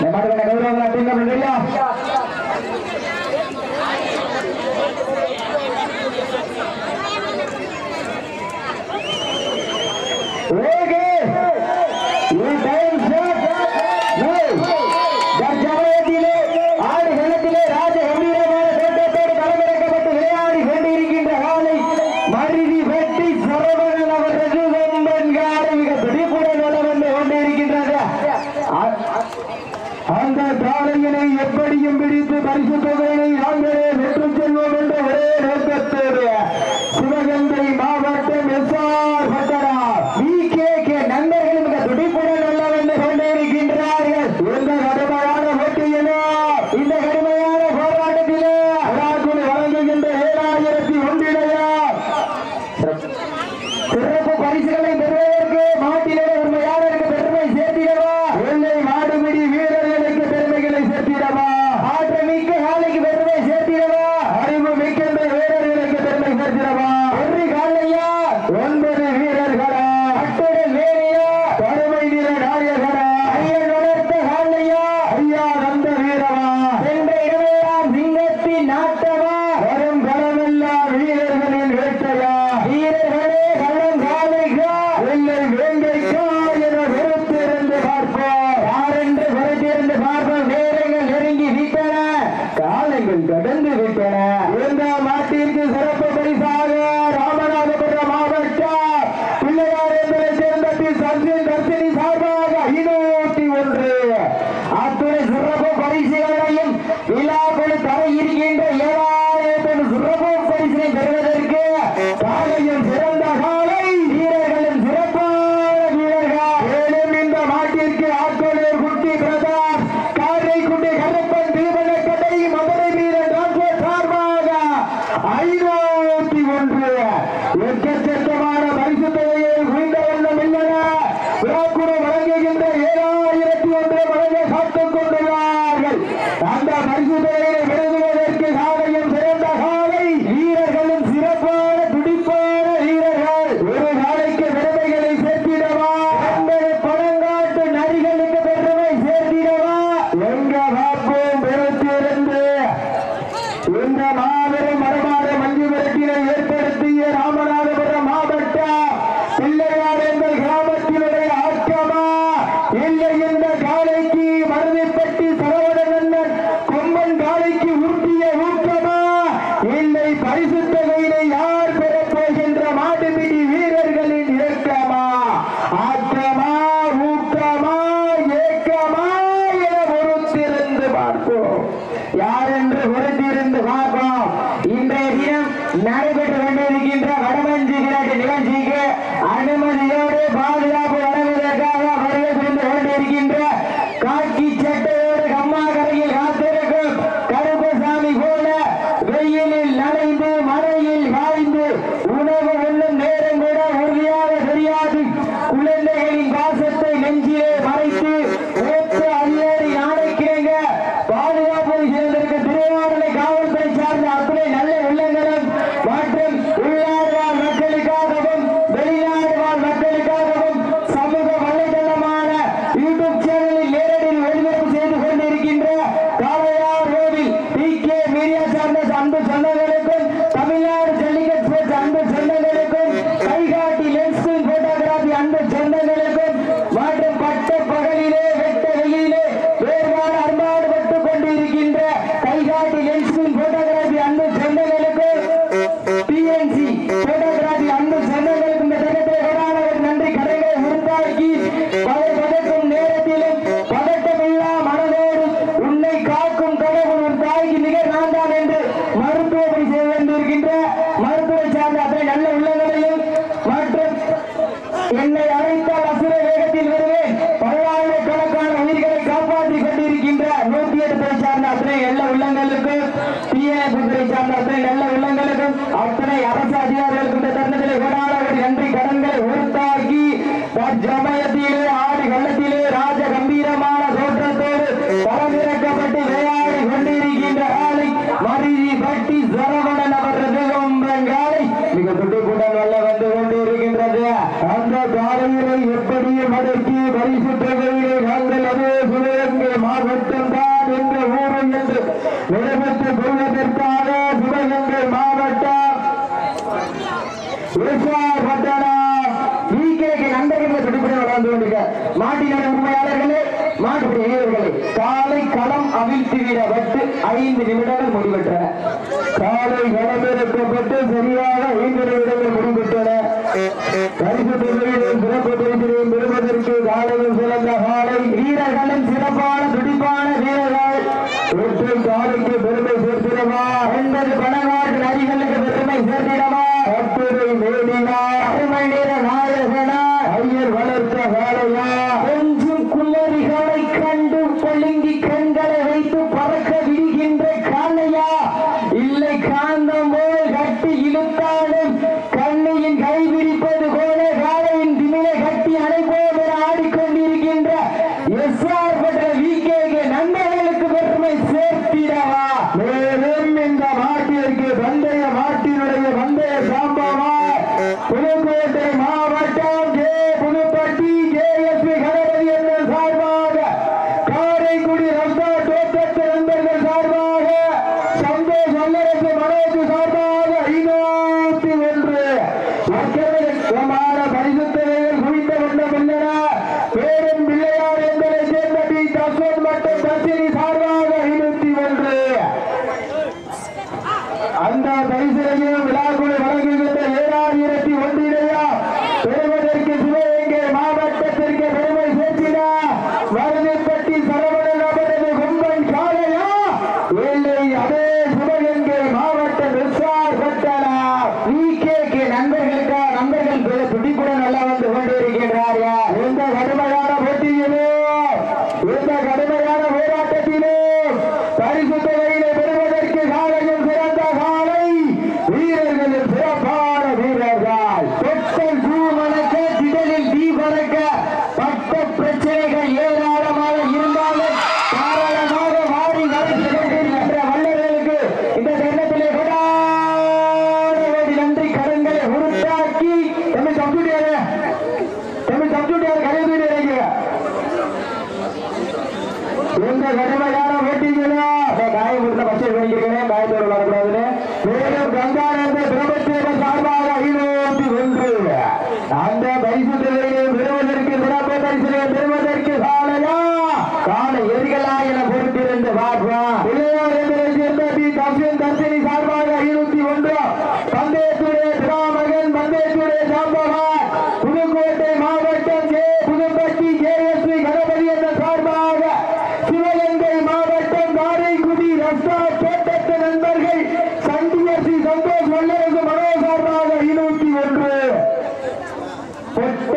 ನೆಮ್ಮದಿನ ಗೌರವವನ್ನು ಅಡ್ಡಿಂದ ಬಿಡಲಿಲ್ಲ ಓ Amén. கொண்டிருக்கின்ற வடமஞ்சி கிழக்கு நிகழ்ச்சிக்கு அனுமதியோடு பாதுகாப்பு வழங்க ஐந்து நிமிடங்கள் முடிவெற்றன காலை களமிறக்கப்பட்டு சரியாக ஐந்து நிமிடங்கள் முடிவெற்றன. பரிசு தொகுதியிலும் சிறப்பு தொகுதியிலும் பெறுவதற்கு காலையும் சிறந்த காலை. வீரர்களும் சிறப்பான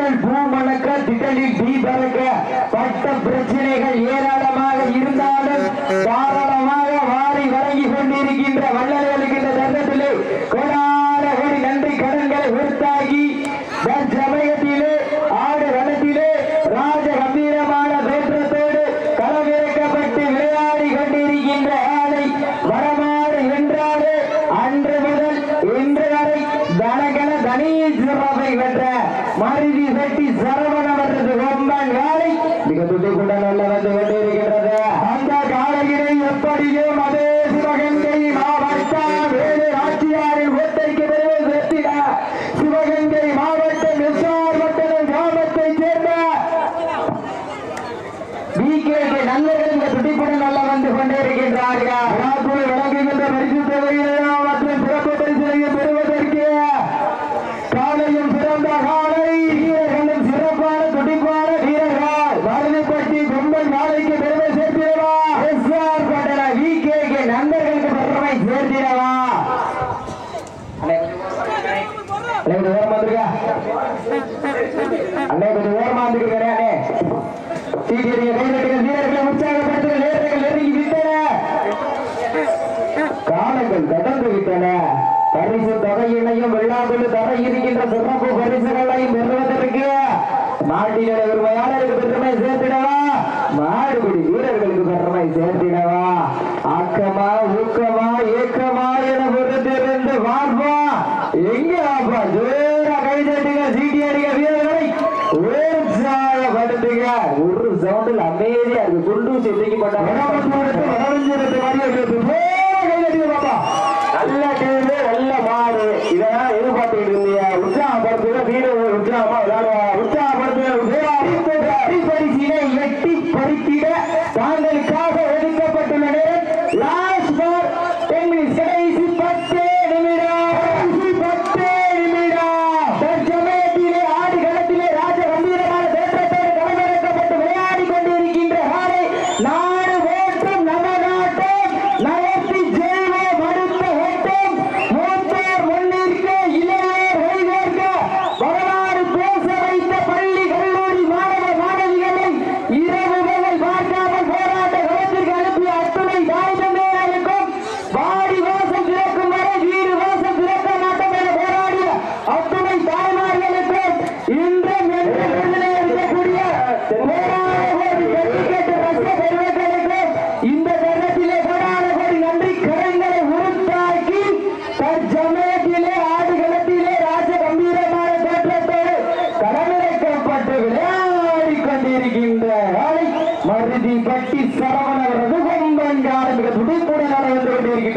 திட்டங்கள் பூமணக்க திட்டலில் தீபறக்க பட்ட பிரச்சனைகள் ஏராளமாக இருந்தாலும்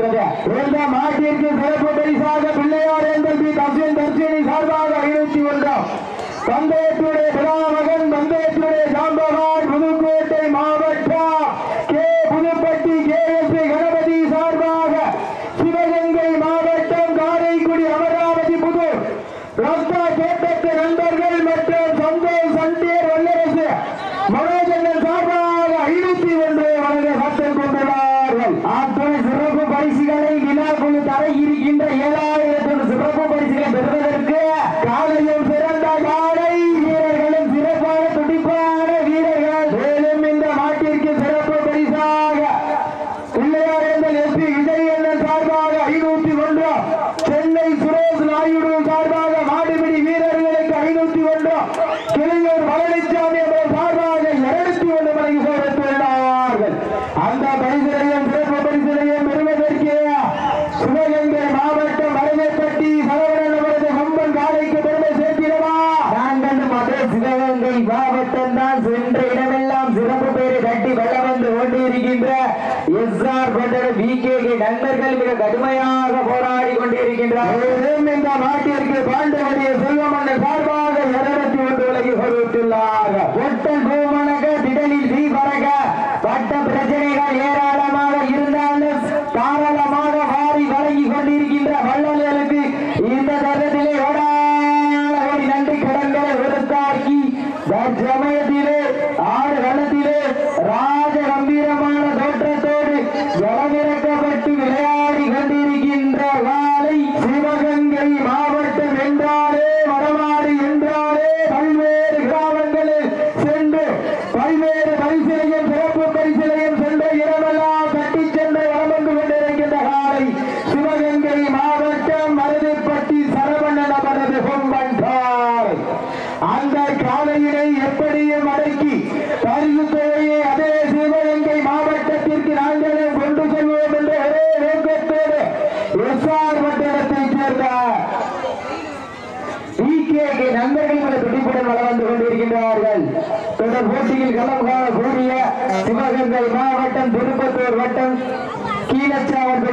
கொண்டிருக்கிறது இந்த மாட்டிற்கு சிறப்பு பரிசாக பிள்ளையார் என்பது தர்ஷன் தர்ஷினி சார்பாக ஐநூத்தி ஒன்றாம் தந்தையத்துடைய பிதாமகன் தந்தையத்துடைய சாம்பகான் கடுமையாக போராடி கொண்டிருக்கின்றார். இந்த நாட்டிற்கு பாண்டவடைய செல்வமன்னன் சார்பாக நடத்தி வந்து விலகி வருவதில்லாக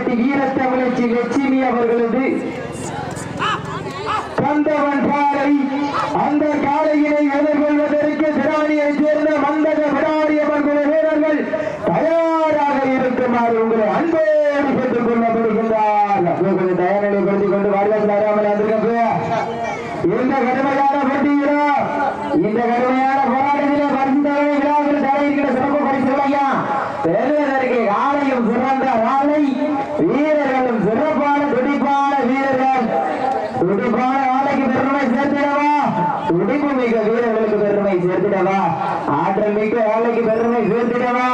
பட்டி வீரத்தமிழச்சி லட்சுமி அவர்களது. கந்தவன் பாறை அந்த காலையினை எதிர்கொள்வதற்கு திராணியை சேர்ந்த மந்தக விராடியவர்களுடைய வீரர்கள் தயாராக இருக்குமாறு உங்களை அன்போடு ஆற்றல் மிக்க வேலைக்கு பெருமை சேர்த்திடவா?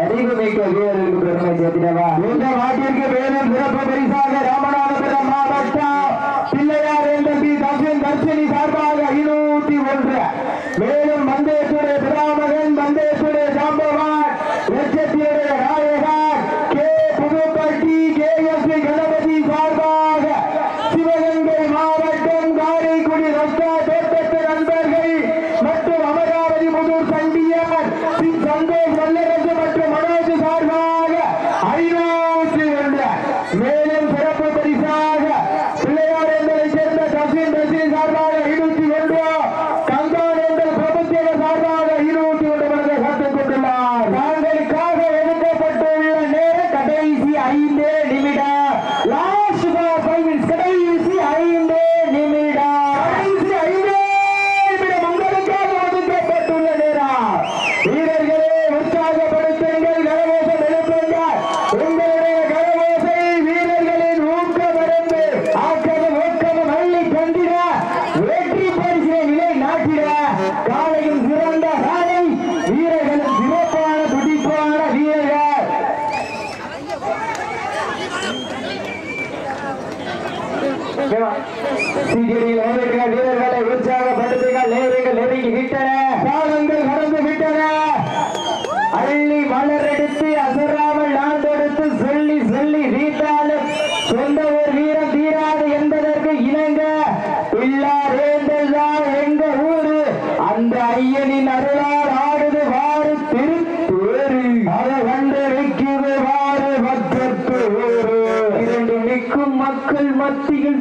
அறிவு மிக்க வீரருக்கு பெருமை சேர்த்திடவா? இந்த நாட்டிற்கு வேணும் சிறப்பு பரிசாக ராமநாதபுரம் மாவட்டம் பிள்ளையார் என்ற தர்ஷன் தர்ஷினி சார்பாக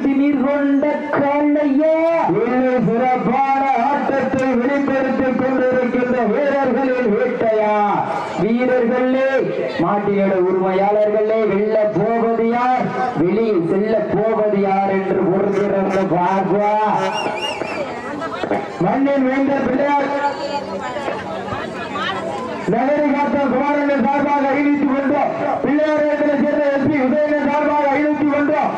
திமிர் கொண்ட காலையே சிறப்பான ஆட்டத்தை வெளிப்படுத்திக் கொண்டிருக்கின்ற வீரர்களின் வேட்டையா? வீரர்களே மாட்டியோட உரிமையாளர்களே வெல்ல போவது யார் வெளியில் செல்ல போவது யார் என்று பொறுத்திருந்து பார்வா மண்ணின் வேந்த பிள்ளையார் நகரி காத்த குமாரன் சார்பாக அறிவித்துக் கொண்டோம் பிள்ளையார் சேர்ந்த எம்பி உதயன் சார்பாக அறிவித்துக் கொண்டோம்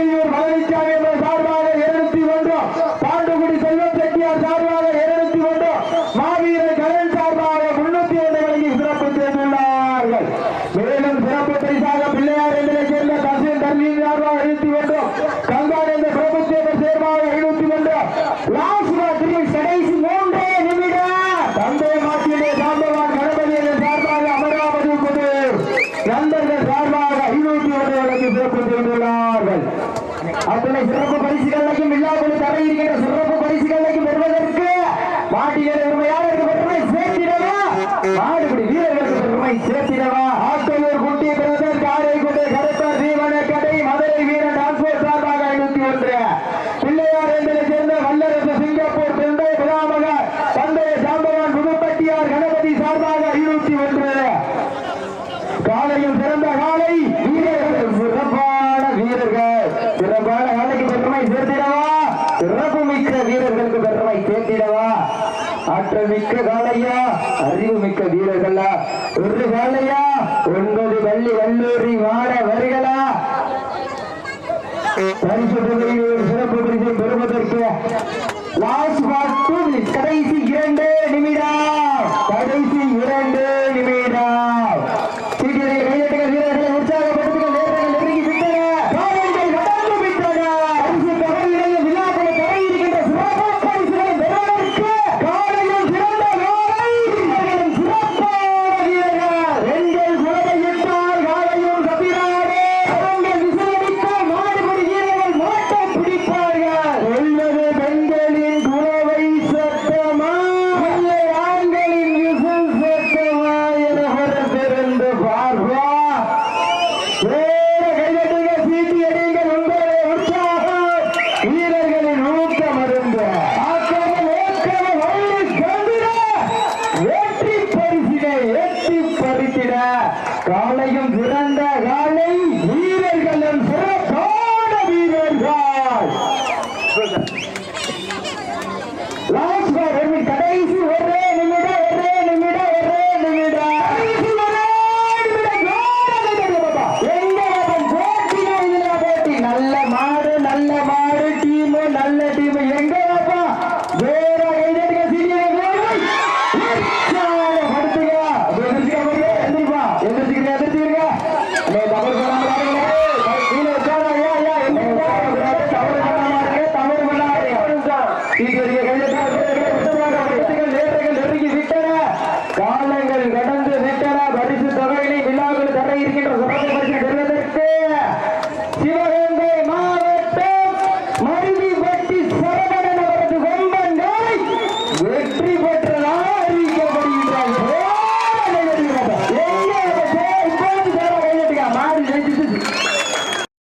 வெளியூர்